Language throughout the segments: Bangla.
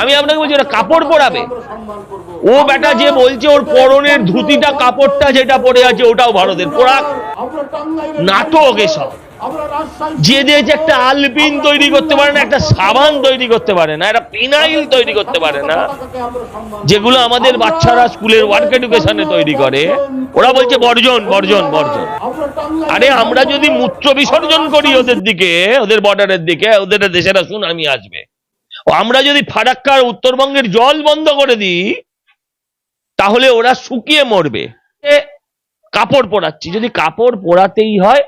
আমি আপনাকে বলছি, ওরা কাপড় পরাবে। ও বেটা যে বলছে ওর পরনের ধুতিটা, কাপড়টা যেটা পরে আছে, ওটাও ভারতের পোড়াক। নাটক এসব। যে দিয়েছে একটা আলপিন তৈরি করতে পারে না, একটা সাবান তৈরি করতে পারে না, একটা পিনাইল তৈরি করতে পারে না, যেগুলো আমাদের বাচ্চারা স্কুলের ওয়ার্ক এডুকেশনে তৈরি করে, ওরা বলছে, বর্জন বর্জন বর্জন। আরে আমরা যদি মূত্র বিসর্জন করি ওদের দিকে, ওদের বর্ডারের দিকে, ওদের দেশেরা সুনামি আসবে। আমরা যদি ফারাক্কার উত্তরবঙ্গের জল বন্ধ করে দিই, তাহলে ওরা শুকিয়ে মরবে। কাপড় পরাচ্ছি। যদি কাপড় পরাতেই হয়,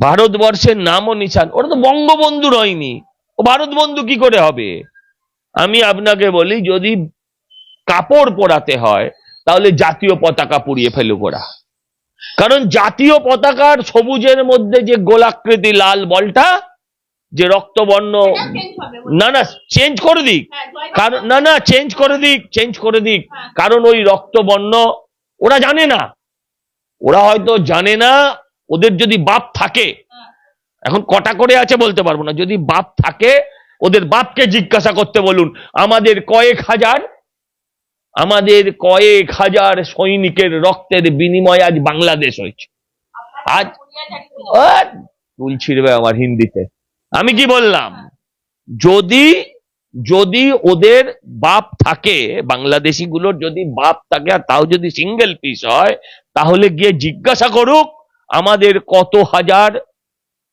ভারতবর্ষের নাম ও নিশান। ওরা তো বঙ্গবন্ধু হয়নি ও ভারত বন্ধু কি করে হবে? আমি আপনাকে বলি, যদি কাপড় পরাতে হয়, তাহলে জাতীয় পতাকা পুড়িয়ে ফেলুক ওরা। কারণ জাতীয় পতাকার সবুজের মধ্যে যে গোলাকৃতি লাল বলটা যে রক্তবর্ণ না না চেঞ্জ করে দিক। কারণ না না চেঞ্জ করে দিক চেঞ্জ করে দিক। কারণ ওই রক্তবর্ণ ওরা জানে না। ওরা হয়তো জানে না ওদের যদি বাপ থাকে এখন কটা করে আছে বলতে পারব না। যদি বাপ থাকে ওদের বাপকে জিজ্ঞাসা করতে বলুন। আমাদের কয়েক হাজার আমাদের কয়েক হাজার সৈনিকের রক্তের বিনিময়ে আজ বাংলাদেশ হয়েছে। আজ ছিঁড়বে আমার হিন্দিতে। আমি কি বললাম? যদি যদি ওদের বাপ থাকে বাংলাদেশি গুলোর যদি বাপ থাকে আর তাও যদি সিঙ্গেল পিস হয়, তাহলে গিয়ে জিজ্ঞাসা করুক, আমাদের কত হাজার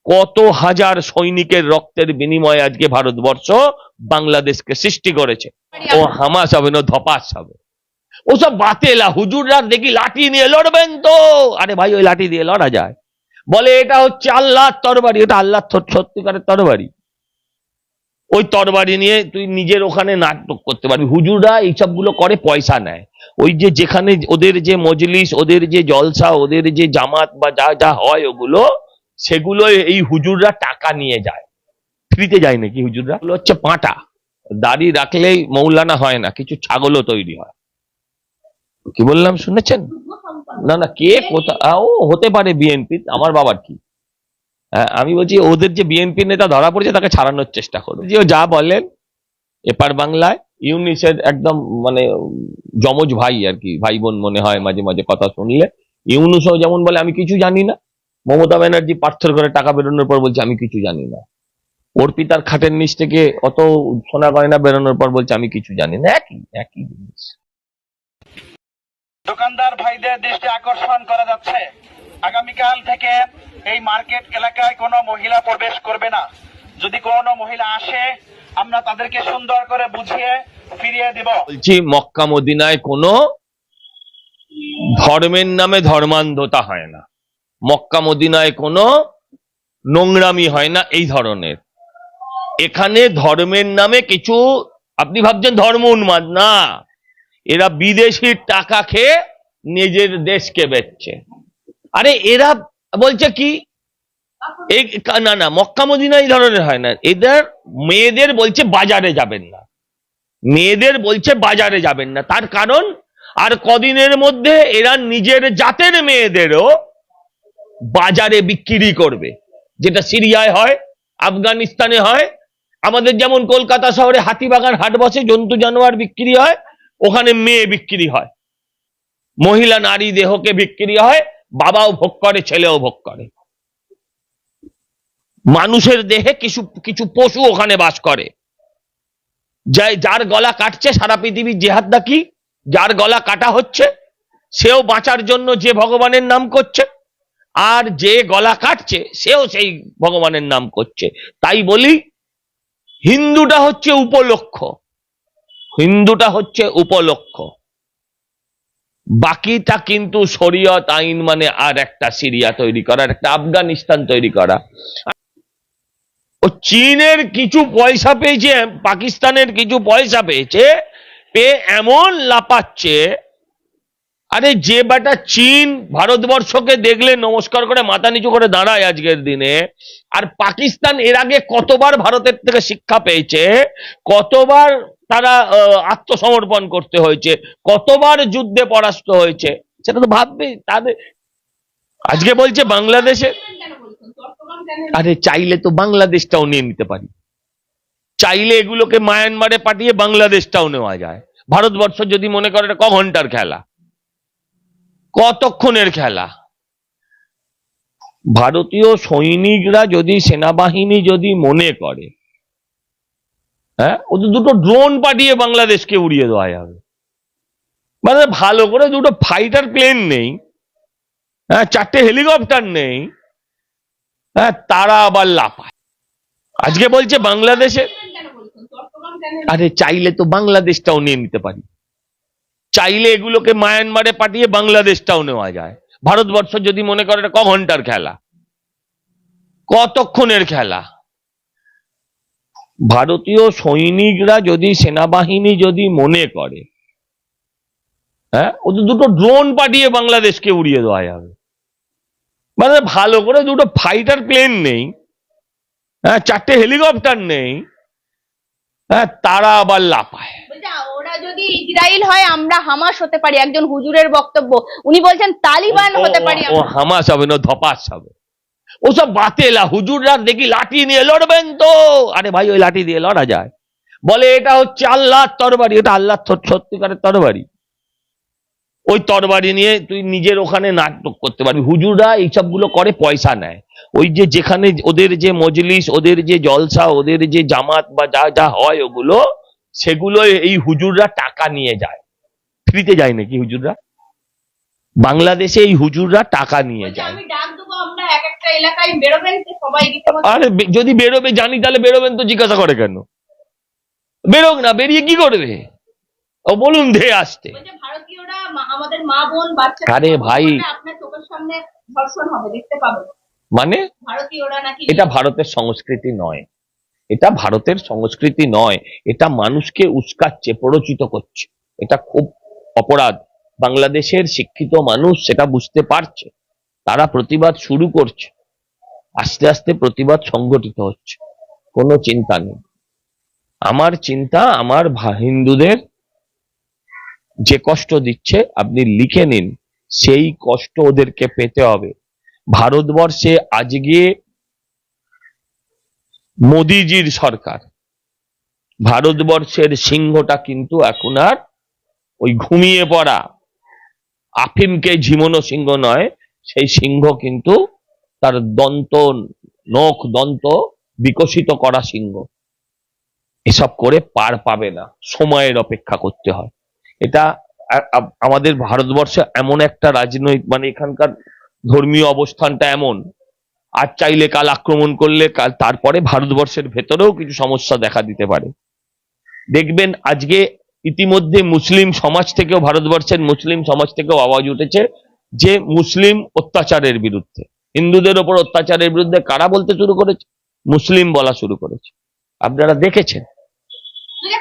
কত হাজার সৈনিকের রক্তের বিনিময়ে আজকে ভারতবর্ষ বাংলাদেশকে সৃষ্টি করেছে। ও হামাস হবে না ধপাস হবে। ওসব বাতেলা, হুজুররা দেখি লাঠি নিয়ে লড়বেন তো। আরে ভাই, ওই লাঠি দিয়ে লড়া যায়। বলে এটা হচ্ছে আল্লাহর তরবারি, এটা আল্লাহর সত্যিকারের তরবারি। ওই তরবারি নিয়ে তুই নিজের ওখানে নাটক করতে পারবি। হুজুররা এইসবগুলো করে, পয়সা নেয়। ওই যে যেখানে ওদের যে মজলিস, ওদের যে জলসা, ওদের যে জামাত বা যা যা হয় ওগুলো, সেগুলো এই হুজুররা টাকা নিয়ে যায়। ফ্রিতে যায় নাকি হুজুররা? হচ্ছে পাঁটা। দাড়ি রাখলেই মৌলানা হয় না, কিছু ছাগলও তৈরি হয়। কি বললাম শুনেছেন? না না কে কোথা ও হতে পারে বিএনপি আমার বাবার কি? হ্যাঁ, আমি বলছি ওদের যে বিএনপি নেতা ধরা পড়েছে তাকে ছাড়ানোর চেষ্টা করো যে যা বলেন এপার বাংলায় ইউনিসের একদম মানে জমজ ভাই আর কি ভাই বোন মনে হয় মাঝে মাঝে কথা শুনলে। ইউনুসও যেমন বলে আমি কিছু জানি না। মমতা ব্যানার্জি পার্থর করে টাকা বেরোনোর পর বলছে আমি কিছু জানি না। ওর পিতার খাটের নিচ থেকে অত সোনা গয়না বেরোনোর পর বলছে আমি কিছু জানি না। একই একই জিনিস। দোকানদার ভাইদের দৃষ্টি আকর্ষণ করা যাচ্ছে। আগামীকাল থেকে এই মার্কেট এলাকায় কোনো মহিলা প্রবেশ করবে না। যদি কোনো মহিলা আসে, আমরা তাদেরকে সুন্দর করে বুঝিয়ে ফিরিয়ে দিব। বলছি, মক্কা মদিনায় কোনো ধর্মের নামে ধর্মান্ধতা হয় না। মক্কা মদিনায় কোনো নোংরামি হয় না এই ধরনের। এখানে ধর্মের নামে কিছু, আপনি ভাবছেন ধর্ম উন্মাদ, না। এরা বিদেশির টাকা খেয়ে নিজের দেশকে বেচছে। আরে এরা বলছে কি? এই না না, মক্কা মদিনা এই ধরনের হয় না। এদের মেয়েদের বলছে বাজারে যাবেন না। মেয়েদের বলছে বাজারে যাবেন না। তার কারণ, আর কদিনের মধ্যে এরা নিজের জাতের মেয়েদেরও বাজারে বিক্রি করবে। যেটা সিরিয়ায় হয়, আফগানিস্তানে হয়, আমাদের যেমন কলকাতা শহরে হাতিবাগান হাট বসে, জন্তু জানোয়ার বিক্রি হয় ওখানে মেয়ে বিক্রি হয়। মহিলা নারী দেহকে বিক্রি হয়, বাবাও ভোগ করে, ছেলেও ভোগ করে। মানুষের দেহে কিছু কিছু পশু ওখানে বাস করে। যাই, যার গলা কাটছে, সারা পৃথিবীর জেহাদ কি? যার গলা কাটা হচ্ছে, সেও বাঁচার জন্য যে ভগবানের নাম করছে, আর যে গলা কাটছে, সেও সেই ভগবানের নাম করছে। তাই বলি, হিন্দুটা হচ্ছে উপলক্ষ। হিন্দুটা হচ্ছে উপলক্ষ। বাকিটা কিন্তু শরীয়ত আইন মানে আর একটা সিরিয়া তৈরি করা একটা আফগানিস্তান তৈরি করা। ও চীনের কিছু পয়সা পেয়েছে, পাকিস্তানের কিছু পয়সা পেয়েছে, পেয়ে এমন লাপাচ্ছে, আরে যে বেটা চীন ভারতবর্ষকে দেখলে নমস্কার করে মাথা নিচু করে দাঁড়ায় আজকের দিনে, আর পাকিস্তান এর আগে কতবার ভারতের থেকে শিক্ষা পেয়েছে, কতবার তারা আত্মসমর্পণ করতে হয়েছে। কতবার যুদ্ধে পরাস্ত হয়েছে, সেটা তো ভাববে তাদের। আজকে বলছে বাংলাদেশে। আরে চাইলে তো বাংলাদেশটাও নিয়ে নিতে পারি। চাইলে এগুলোকে মায়ানমারে পাঠিয়ে বাংলাদেশটাও নেওয়া যায়। ভারতবর্ষ যদি মনে করে ক ঘণ্টার খেলা, কতক্ষণের খেলা? ভারতীয় সৈনিকরা যদি সেনাবাহিনী যদি মনে করে হ্যাঁ? ওদের দুটো ড্রোন পাঠিয়ে বাংলাদেশকে উড়িয়ে দেওয়া যাবে। মানে ভালো করে দুটো ফাইটার প্লেন নেই হ্যাঁ চারটে হেলিকপ্টার নেই হ্যাঁ তারা আবার লাপায় আজকে বলছে বাংলাদেশে আরে চাইলে তো বাংলাদেশটাও নিয়ে নিতে পারি। চাইলে এগুলোকে মায়ানমারে পাঠিয়ে বাংলাদেশটাও নেওয়া যায়। ভারতবর্ষ যদি মনে করে এটা ক ঘণ্টার খেলা, কতক্ষণের খেলা? ভারতীয় সৈনিকরা যদি সেনাবাহিনী যদি মনে করে হ্যাঁ ওদের দুটো ড্রোন পাঠিয়ে বাংলাদেশকে উড়িয়ে দেওয়া যাবে। মানে ভালো করে দুটো ফাইটার প্লেন নেই হ্যাঁ চারটে হেলিকপ্টার নেই হ্যাঁ তারা আবার লাপায় ওরা যদি ইসরায়েল হয় আমরা হামাস হতে পারি। একজন হুজুরের বক্তব্য। উনি বলছেন তালিবান হতে পারি হামাস হবে না ধপাস হবে। ওসব বাতেলা হুজুররা দেখি লাঠি নিয়ে লড়বেন তো। আরে ভাই ওই লাঠি দিয়ে লড়া যায়। বলে এটা হচ্ছে আল্লাহর তরবারি এটা আল্লাহর সত- সত্যিকারের তরবারি। ওই তরবারি নিয়ে তুই নিজের ওখানে নাটক করতে পারবি। হুজুররা এইসবগুলো করে পয়সা নেয়। ওই যে যেখানে ওদের যে মজলিস ওদের যে জলসা ওদের যে জামাত বা যা যা হয় ওগুলো সেগুলো এই হুজুররা টাকা নিয়ে যায়। ফ্রিতে যায় নাকি হুজুররা? বাংলাদেশে এই হুজুররা টাকা নিয়ে যায় আমি ডাক দেবো আমরা এক একটা এলাকায় বেরোবেন তো সবাই রীতিমতো আরে যদি বেরোবে জানি তাহলে বেরোবেন তো জিজ্ঞাসা করে কেন? বেরোক না বেরিয়ে কি করবে? ও বলুন ধেয়ে আসতে। ভারতীয়রা আমাদের মা বোন বাচ্চা আরে ভাই। আপনার চোখের সামনে ধর্ষণ হবে দেখতে পাবেন। মানে? এটা ভারতের সংস্কৃতি নয়। এটা ভারতের সংস্কৃতি নয়। এটা মানুষকে উস্কাচ্ছে প্ররোচিত করছে। এটা খুব অপরাধ। বাংলাদেশের শিক্ষিত মানুষ সেটা বুঝতে পারছে। তারা প্রতিবাদ শুরু করছে। আস্তে আস্তে প্রতিবাদ সংগঠিত হচ্ছে। কোনো চিন্তা নেই। আমার চিন্তা আমার হিন্দুদের যে কষ্ট দিচ্ছে, আপনি লিখে নিন। সেই কষ্ট ওদেরকে পেতে হবে। ভারতবর্ষে আজকে মোদিজির সরকার। ভারতবর্ষের সিংহটা কিন্তু এখন আর ওই ঘুমিয়ে পড়া। আফিমকে ঝিমোনো সিংহ নয়, সেই সিংহ কিন্তু তার দন্ত, নখ দন্ত বিকশিত করা সিংহ। এসব করে পার পাবে না। সময়ের অপেক্ষা করতে হয়। এটা আমাদের ভারতবর্ষে এমন একটা রাজনৈতিক মানে এখানকার ধর্মীয় অবস্থানটা এমন। আর চাইলে কাল আক্রমণ করলে কাল তারপরে ভারতবর্ষের ভেতরেও কিছু সমস্যা দেখা দিতে পারে। দেখবেন আজকে ইতিমধ্যে মুসলিম সমাজ থেকেও, ভারতবর্ষের মুসলিম সমাজ থেকেও আওয়াজ উঠেছে যে মুসলিম অত্যাচারের বিরুদ্ধে। হিন্দুদের ওপর অত্যাচারের বিরুদ্ধে কারা বলতে শুরু করেছে? মুসলিম বলা শুরু করেছে। আপনারা দেখেছেন।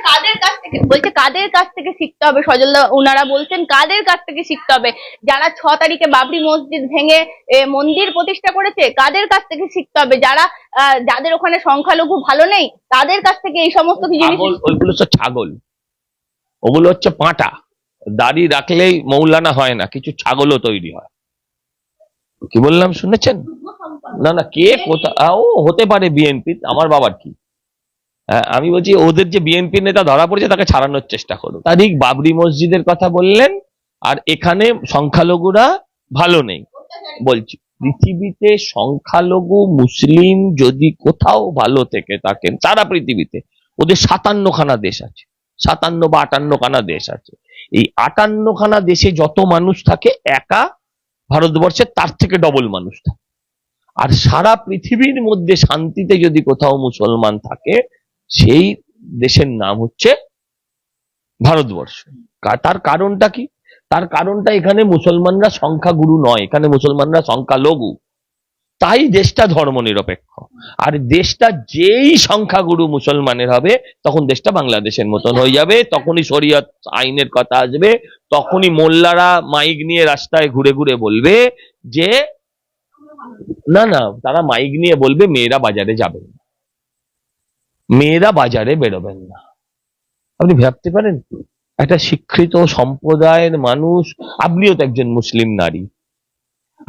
কাদের কাছ থেকে? বলছে কাদের কাছ থেকে শিখতে হবে? সজল ওনারা বলছেন কাদের কাছ থেকে শিখতে হবে? যারা ছ তারিখে বাবরি মসজিদ ভেঙে মন্দির প্রতিষ্ঠা করেছে কাদের কাছ থেকে শিখতে হবে? যারা আহ, যাদের ওখানে সংখ্যালঘু ভালো নেই তাদের কাছ থেকে এই সমস্ত কিছু জিনিস ওইগুলো ছাগল। ওগুলো হচ্ছে পাঁটা। দাড়ি রাখলেই মৌলানা হয় না কিছু ছাগলও তৈরি হয়। কি বললাম, শুনেছেন? না না, কে কোথা ও হতে পারে বিএনপি আমার বাবার কি? আমি বলছি, ওদের যে বিএনপি নেতা ধরা পড়েছে, তাকে ছাড়ানোর চেষ্টা করো। তারিখ, বাবরি মসজিদের কথা বললেন, আর এখানে সংখ্যালঘুরা ভালো নেই। বলছি, পৃথিবীতে সংখ্যালঘু মুসলিম যদি কোথাও ভালো থেকে থাকেন, সারা পৃথিবীতে, ওদের সাতান্নখানা দেশ আছে। সাতান্ন বা আটান্নখানা দেশ আছে। এই আটান্নখানা দেশে যত মানুষ থাকে, একা ভারতবর্ষে তার থেকে ডবল মানুষ থাকে আর সারা পৃথিবীর মধ্যে শান্তিতে যদি কোথাও মুসলমান থাকে, সেই দেশের নাম হচ্ছে ভারতবর্ষ। তার কারণটা কি? তার কারণটা এখানে মুসলমানরা সংখ্যাগুরু নয়, এখানে মুসলমানরা সংখ্যালঘু। তাই দেশটা ধর্ম নিরপেক্ষ আর দেশটা যেই সংখ্যাগুরু মুসলমানের হবে, তখন দেশটা বাংলাদেশের মতন হয়ে যাবে, তখনই শরীয়ত আইনের কথা আসবে, তখনই মোল্লারা মাইক নিয়ে রাস্তায় ঘুরে ঘুরে বলবে যে, না না, তারা মাইক নিয়ে বলবে মেয়েরা বাজারে যাবেন না। মেয়েরা বাজারে বেরোবেন না। আপনি ভাবতে পারেন, একটা শিক্ষিত সম্প্রদায়ের মানুষ, আপনিও তো একজন মুসলিম নারী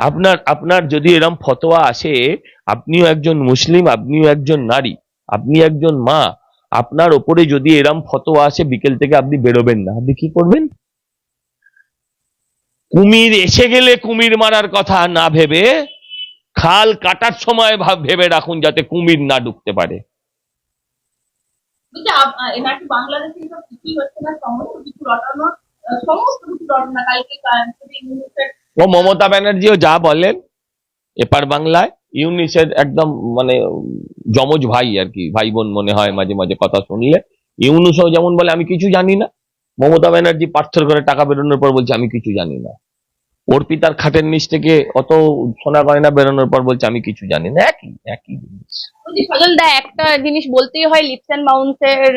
আপনার আপনার যদি এরম ফতোয়া আসে, আপনিও একজন মুসলিম, আপনিও একজন নারী, আপনি একজন মা, আপনার ওপরে যদি এরম ফতোয়া আসে, বিকেল থেকে আপনি বেরোবেন না। আপনি কি করবেন? কুমির এসে গেলে কুমির মারার কথা না ভেবে, খাল কাটার সময় ভাব- ভেবে রাখুন যাতে কুমির না ঢুকতে পারে। বাংলাদেশে ও মমতা ব্যানার্জিও যা বলেন, এপার বাংলায় ইউনিসের একদম মানে যমজ ভাই আর কি ভাই বোন মনে হয় মাঝে মাঝে কথা শুনলে। ইউনুসও যেমন বলে, আমি কিছু জানি না। মমতা ব্যানার্জি পার্থর করে টাকা বেরোনোর পর বলছে, আমি কিছু জানি না। অর্পিতার খাটের নিচ থেকে অত সোনা গয়না বেরোনোর পর বলছে আমি কিছু জানি না। একই একই জিনিস। সজল দা একটা জিনিস বলতেই হয় লিপস অ্যান্ড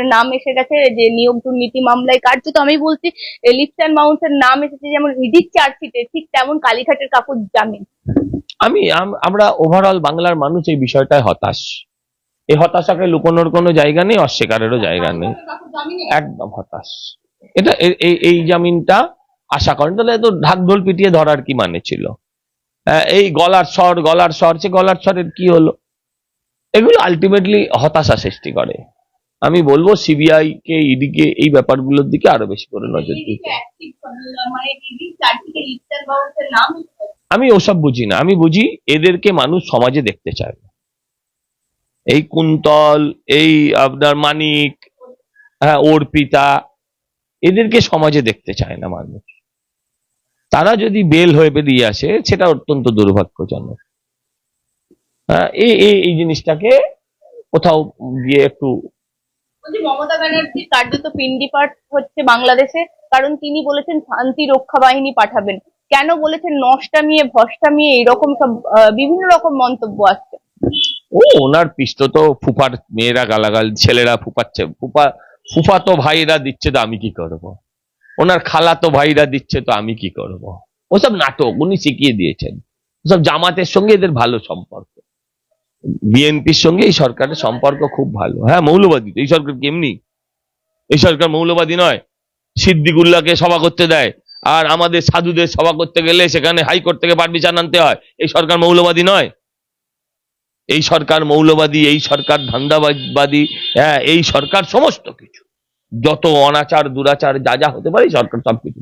নাম এসে গেছে যে নিয়োগ দুর্নীতি মামলায় কার্যত। আমি বলছি লিপস অ্যান্ড মাউন্টসের নাম এসেছে যেমন ইডির চার্জশিটে ঠিক তেমন কালীঘাটের কাকুর জামিন আমি আম- আমরা ওভারঅল বাংলার মানুষ এই বিষয়টায় হতাশ। এই হতাশাকে লুকোনোর কোনো জায়গা নেই অস্বীকারেরও জায়গা নেই। একদম হতাশ। এটা এই এই জামিনটা আশা করেন তাহলে তো ঢাক ঢোল পিটিয়ে ধরার কি মানে ছিল? এই গলার স্বর গলার স্বর সে গলার স্বরের কি হলো? এগুলো আলটিমেটলি হতাশা সৃষ্টি করে। আমি বলব সিবিআই কে ইডি কে এই ব্যাপারগুলোর দিকে আরও বেশি করে নজর দিতে। মানে নাম আমি ওসব বুঝি না। আমি বুঝি এদেরকে মানুষ সমাজে দেখতে চায় না। এই কুন্তল এই আপনার মানিক হ্যাঁ অর্পিতা এদেরকে সমাজে দেখতে চায় না মানুষ। তারা যদি বেল হয়ে বেরিয়ে আসে সেটা অত্যন্ত দুর্ভাগ্যজনক। এই এই জিনিসটাকে কোথাও গিয়ে একটু মমতা ব্যানার্জি কার্যত পিন্ডিপাট হচ্ছে বাংলাদেশে কারণ তিনি বলেছেন শান্তি রক্ষা বাহিনী পাঠাবেন। কেন বলেছেন নষ্টামিয়ে ভষ্টামিয়ে এরকম সব বিভিন্ন রকম মন্তব্য আসছে? ও ওনার পিষ্ট তো ফুফার মেয়েরা গালাগাল ছেলেরা ফুপাচ্ছে ফুফা ফুফা তো ভাইরা দিচ্ছে তো আমি কি করব? ওনার খালা তো ভাইরা দিচ্ছে, তো আমি কি করব? ওসব নাটক উনি শিখিয়ে দিয়েছেন। ওসব জামাতের সঙ্গে এদের ভালো সম্পর্ক। বিএনপির সঙ্গে এই সরকারের সম্পর্ক খুব ভালো। হ্যাঁ মৌলবাদী এই সরকার কেমনি এই সরকার মৌলবাদী নয়। সিদ্দিকুল্লাহকে সভা করতে দেয়। আর আমাদের সাধুদের সভা করতে গেলে সেখানে হাইকোর্ট থেকে পারমিশন আনতে হয়। এই সরকার মৌলবাদী নয়। এই সরকার মৌলবাদী, এই সরকার ধান্দাবাদী হ্যাঁ এই সরকার সমস্ত কিছু। যত অনাচার দুরাচার যা যা হতে পারে সরকার সবকিছু।